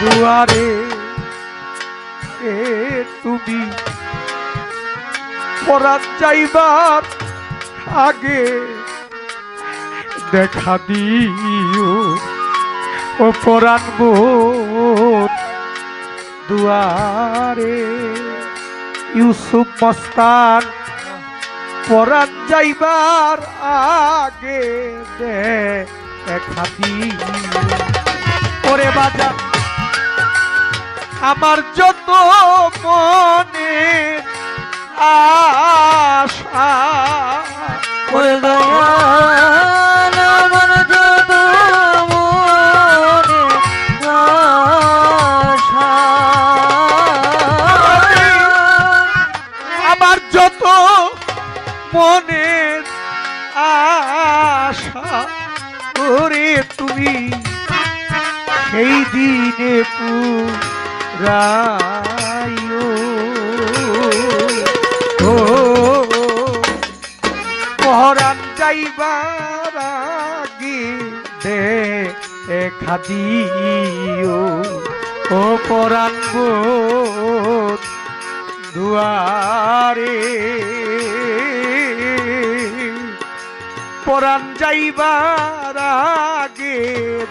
দুয়ারে, এ তুমি পরাত যাইবার আগে দেখা দিও। ও পরাণ দুয়ারে, ইউসুফ মস্তান পরাণ যাইবার আগে দেখা দিও। ওরে বাজার আমার যত মনে আশা ওরে দয়াল আমার যত মনে আশা। আমার যত মনের আশা করে তুমি সেই দিনে পুরাইও ও পহরান যাইবার আগে দেখা দিও। ও পরাণ দুয়ারে। পরাণ যাইবার আগে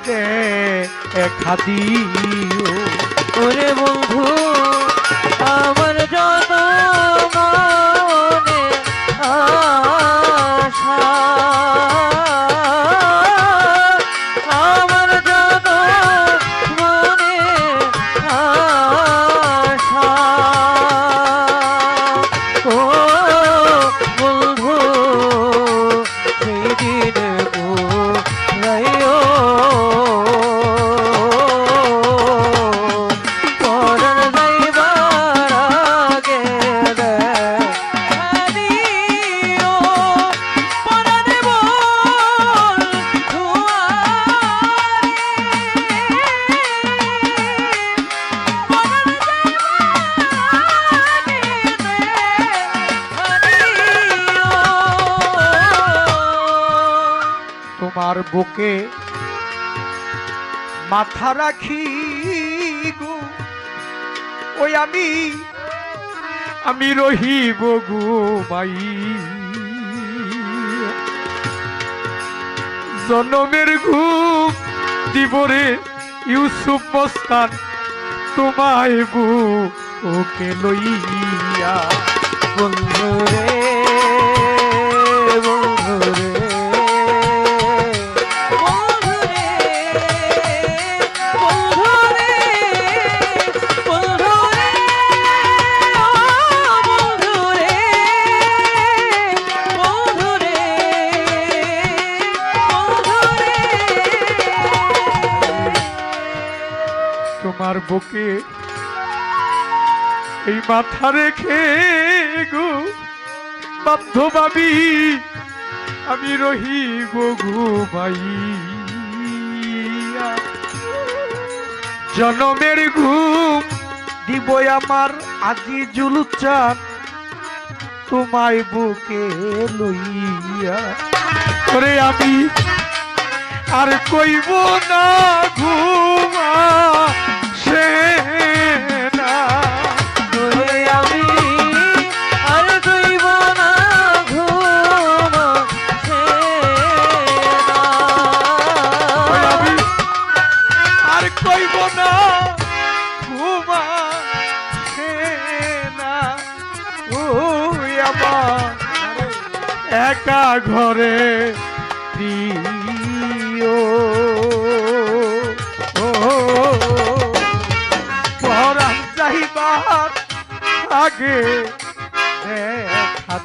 দেখা দিও। ওরে বন্ধু। তোমার বুকে মাথা রাখি গো। ওই আমি আমি রহিব গো মাই। জনমের ঘুম দিবরে ইউসুফ মস্তান, তোমায় বু ওকে লইয়া বন্ধু মাথা রেখে গো বান্ধবাবি আমি রহিব ঘুমাইয়া জনমের ঘুম দিব আমার আজি জুলুচান, তোমায় বুকে লইয়া। করে আমি আর কইব না ঘুমা, সে ঘরে প্রিয় পরাণ যাইবার আগে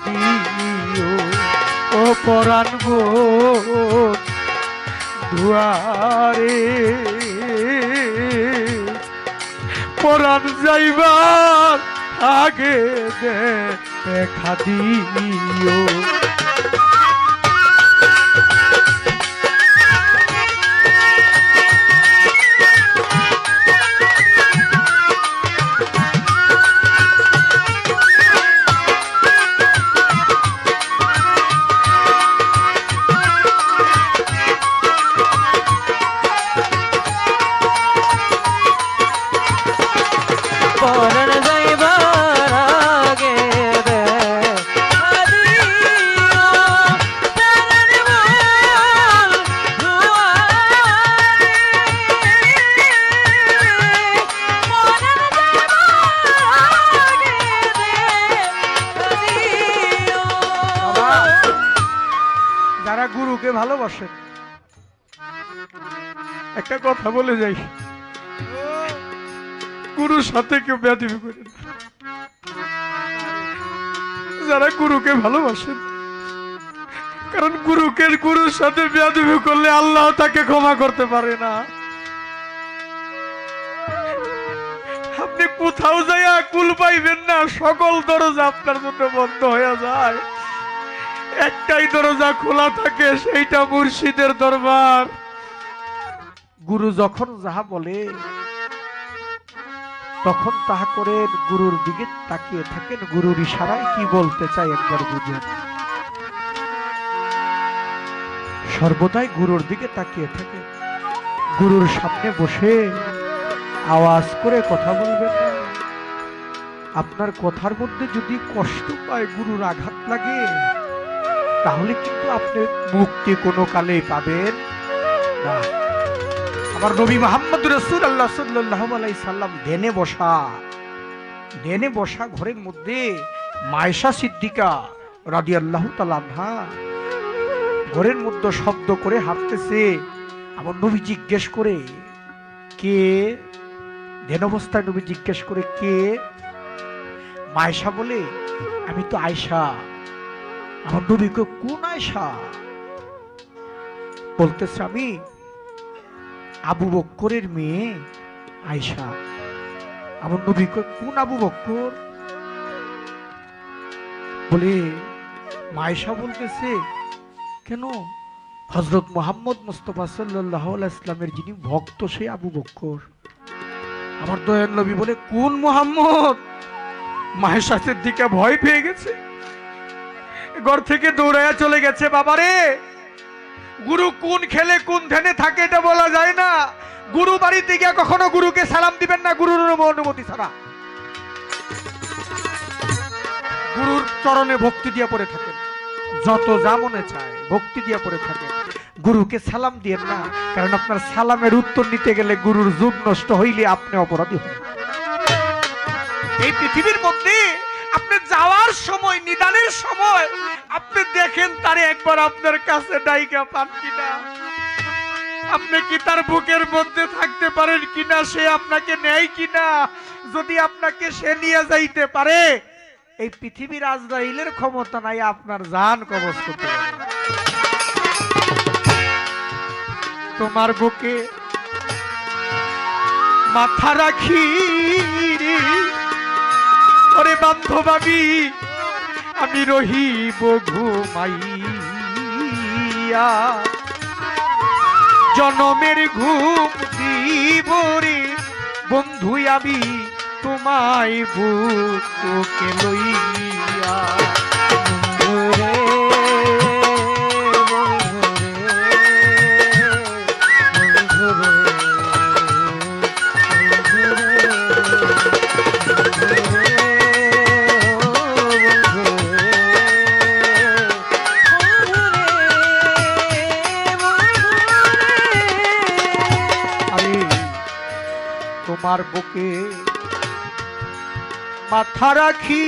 দিও। ও পরাণ গো দুয়ারে, পরাণ যাইবার আগে দেখা দিও। যারা গুরুকে ভালোবাসেন একটা কথা বলে যাই। গুরুর সাথে কেউ ব্যাধি করেন যারা গুরুকে ভালোবাসেন কারণ গুরুকে গুরুর সাথে বেয়াদবি করলে আল্লাহ তাকে ক্ষমা করতে পারে না। আপনি কোথাও যাইয়া কুল পাইবেন না, সকল দরজা আপনার জন্য বন্ধ হয়ে যায়। একটাই দরজা খোলা থাকে, সেইটা মুর্শিদের দরবার। গুরু যখন যাহা বলে, তখন তাহা করে গুরুর দিকে তাকিয়ে থাকেন, গুরুর ইশারায় কি বলতে চাই একবার বুঝেন। সর্বদাই গুরুর দিকে তাকিয়ে থাকে গুরুর সামনে বসে আওয়াজ করে কথা বলবেন। না আপনার কথার মধ্যে যদি কষ্ট পায়, গুরুর আঘাত লাগে তাহলে কিন্তু আপনি মুক্তি কোনো কালে পাবেন না। আমার নবী মোহাম্মদ রসুল আল্লাহ সাল্লাহ আলাই সাল্লাম দেনে বসা দেনে বসা ঘরের মধ্যে মায়েশা সিদ্দিকা রাদি আল্লাহ তালাহা ঘরের মধ্যে শব্দ করে হাঁটতেছে আমার নবী জিজ্ঞেস করে, কে? দেন অবস্থায় নবী জিজ্ঞেস করে, কে? মায়েশা বলে, আমি তো আয়সা আমার নবীকে কোন আয়সা বলতেছে আমি আবু বক্করের মেয়ে আয়সা আমার নবীকে কোন আবু বক্কর? বলে মায়েশা বলতেছে, কেন? হজরত মোহাম্মদ মুস্তফা সাল্লাহ ইসলামের যিনি ভক্ত সে আবু বক্কর। আমার দয়াল নবী বলে, কোন মোহাম্মদ? মাহেশাসের দিকে ভয় পেয়ে গেছে। ঘর থেকে দৌড়াইয়া চলে গেছে, বাবারে। গুরু কোন খেলে কোন ধ্যানে থাকে এটা বলা যায় না। গুরু বাড়িতে গিয়ে কখনো গুরুকে সালাম দিবেন না, গুরুর অনুমতি ছাড়া। গুরুর চরণে ভক্তি দিয়ে পড়ে থাকেন। যত যা মনে চায়, ভক্তি দিয়ে পড়ে থাকেন। গুরুকে সালাম দিয়েন না, কারণ আপনার সালামের উত্তর নিতে গেলে গুরুর যুগ নষ্ট হইলে আপনি অপরাধী হন এই পৃথিবীর মধ্যে আপনি যাওয়ার সময়, নিদানের সময়, আপনি দেখেন তারে একবার আপনার কাছে ডাইকা পান কিনা। আপনি কি তার বুকের মধ্যে থাকতে পারেন কিনা, সে আপনাকে নেয় কিনা? যদি আপনাকে সে নিয়ে যাইতে পারে, এই পৃথিবীর আজরাইলের ক্ষমতা নাই, আপনার জান কবজ করতে তোমার বুকে মাথা রাখি রে ওরে বান্ধবাবি আমি রহিব ঘুমাইয়া। জনমের ঘুম দিব রে বন্ধু আমি তোমায় বুকে লইয়া। মাথা রাখি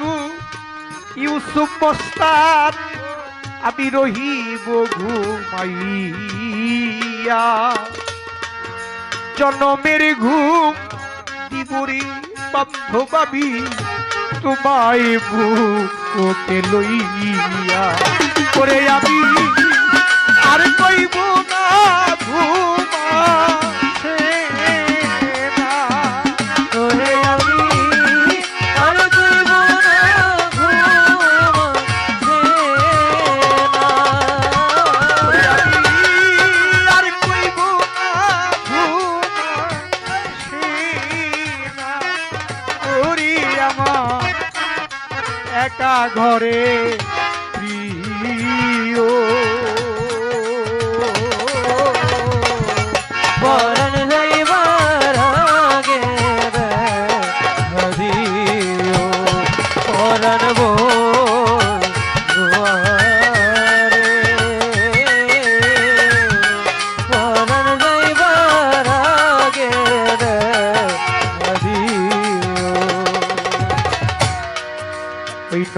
গো। ইউসুফ বস্তার আমি রহিব ঘুমাইয়া। জনমের ঘুম দিবরি বান্ধবাবি তোমায় বুকে লইয়া। করে আমি আর কইব না ঘুমা একা ঘরে।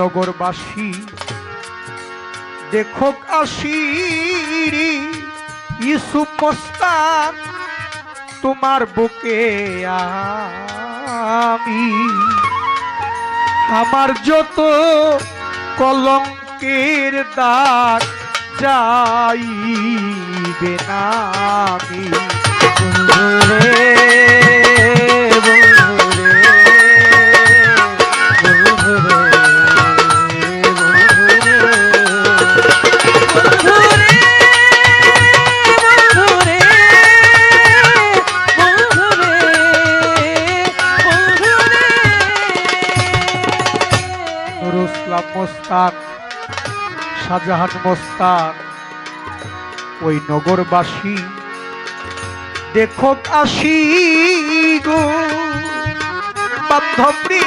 নগরবাসী দেখো আসি ইসুফ মস্তান, তোমার বুকে আমি। আমার যত কলঙ্কের দাগ যাইবে না আমি। শাহজাহান মোস্তাক, ওই নগরবাসী, দেখো আসি গো বান্ধবী,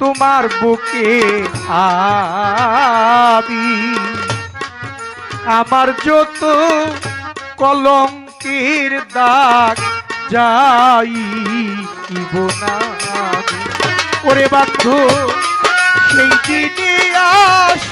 তোমার বুকে আমি আমার যত কলঙ্কের দাগ যাই না। ওরে বান্ধব, সেই দিনে আসিয়া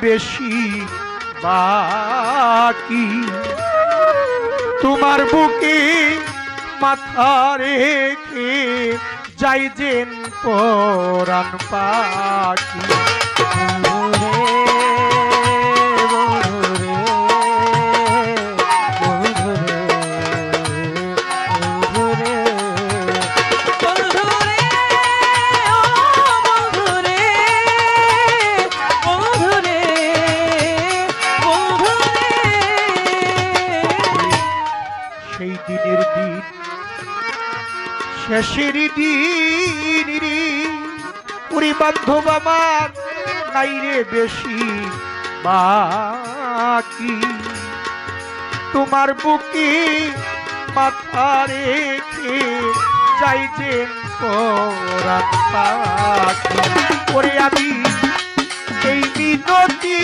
বেশি বাকি। তোমার বুকে মাথা রেখে যাই যেন পরাণ পাখি। শেষের দিন রে। ওরে বান্ধব আমার, নাই রে বেশি বাকি। তোমার বুকে মাথা রেখে চাইছেন পরাণ পাখি আমি এই মিনতি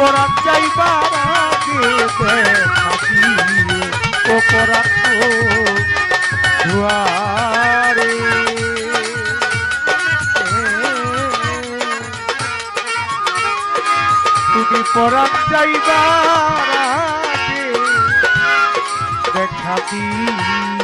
পরাণ যাইবার গো দুয়ারে। তুমি পরাণ যাইবার দেখা দিও